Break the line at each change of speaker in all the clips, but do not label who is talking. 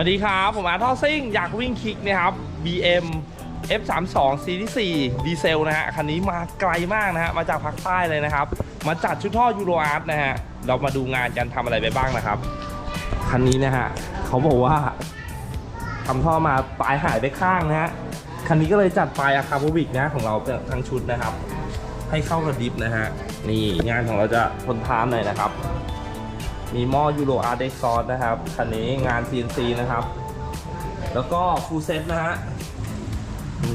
วัสดีครับ ผมอาร์ทอซิ่ง อยากวิ่งคิกนะครับ BM F32 Series 4ดีเซลนะฮะ คันนี้มาไกลมากนะฮะ มาจากภาคใต้เลยนะครับ มาจัดชุดท่อยูโรอาร์ตนะฮะ เรามาดูงานกันทำอะไรไปบ้างนะครับ คันนี้นะฮะ เขาบอกว่าทำท่อมาปลายหายไปข้างนะฮะ คันนี้ก็เลยจัดปลายอะคาโบวิกนะของเราทั้งชุดนะครับ ให้เข้ากับดิฟนะฮะ นี่งานของเราจะทนทานหน่อยนะครับ มีหม้อยูโรอาร์เด็กซอสนะครับ คันนี้งาน CNC นะครับ แล้วก็ฟูลเซ็ตนะฮะ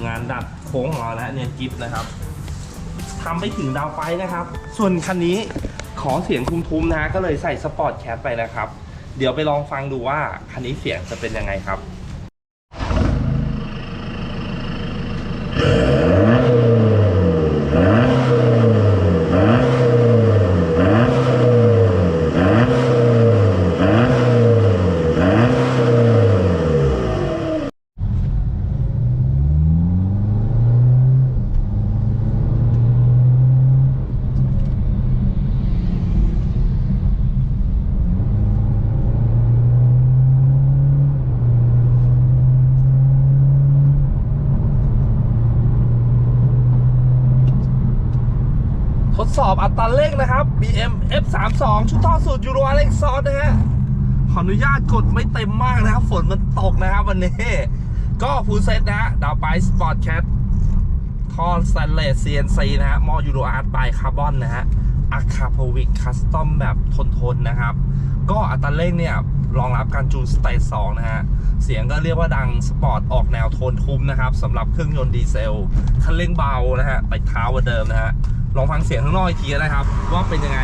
งานดัดโค้งของเราแล้วเนี่ยกิฟต์นะครับทำไปถึงดาวไฟนะครับ ส่วนคันนี้ขอเสียงทุ้มๆนะฮะก็เลยใส่สปอร์ตแคปไปนะครับ เดี๋ยวไปลองฟังดูว่าคันนี้เสียงจะเป็นยังไงครับ ดสอบอัตราเร่งนะครับ BM F32 ชุดท่อสูตรยูโรอเล็กซอสนะฮะ ขออนุญาตกดไม่เต็มมากนะครับ ฝนมันตกนะครับวันนี้ ก็ฟูลเซตนะฮะ ดาวไปสปอร์ตแคทท่อสแตนเลส CNC นะฮะ มอยูโรอาร์ตปคาร์บอนนะฮะอะคาโพวิกคัสตอมแบบทนๆนะครับ ก็อัตราเร่งเนี่ยรองรับการจูนสเตจ2นะฮะ เสียงก็เรียกว่าดังสปอร์ตออกแนวโทนทุ้มนะครับสำหรับเครื่องยนต์ดีเซล คันเร่งเบานะฮะไปเท้ากว่าเดิมนะฮะ ลองฟังเสียงข้างนอกอีกทีนะครับ ว่าเป็นยังไง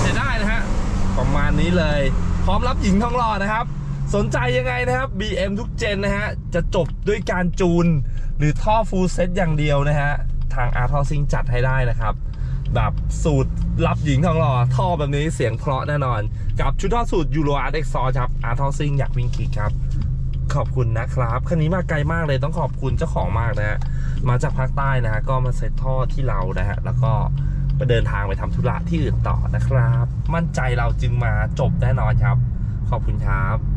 ใช้ได้นะฮะประมาณนี้เลย พร้อมรับหญิงท้องหล่อนะครับ สนใจยังไงนะครับ BM ทุกเจนนะฮะ จะจบด้วยการจูน หรือท่อฟูลเซตอย่างเดียวนะฮะ ทางอาร์ทอซิงจัดให้ได้นะครับแบบสูตรรับหญิงทองหล่อท่อแบบนี้เสียงเพราะแน่นอน กับชุดท่อสูตรยูโรอาร์เอ็กซอครับอาร์ทอซิงอยากวิ่งคิกครับ ขอบคุณนะครับคันนี้มาไกลมากเลยต้องขอบคุณเจ้าของมากนะฮะมาจากภาคใต้นะฮะก็มาเซ็ตท่อที่เรานะฮะแล้วก็ไปเดินทางไปทำธุระที่อื่นต่อนะครับ มั่นใจเราจึงมาจบแน่นอนครับ ขอบคุณครับ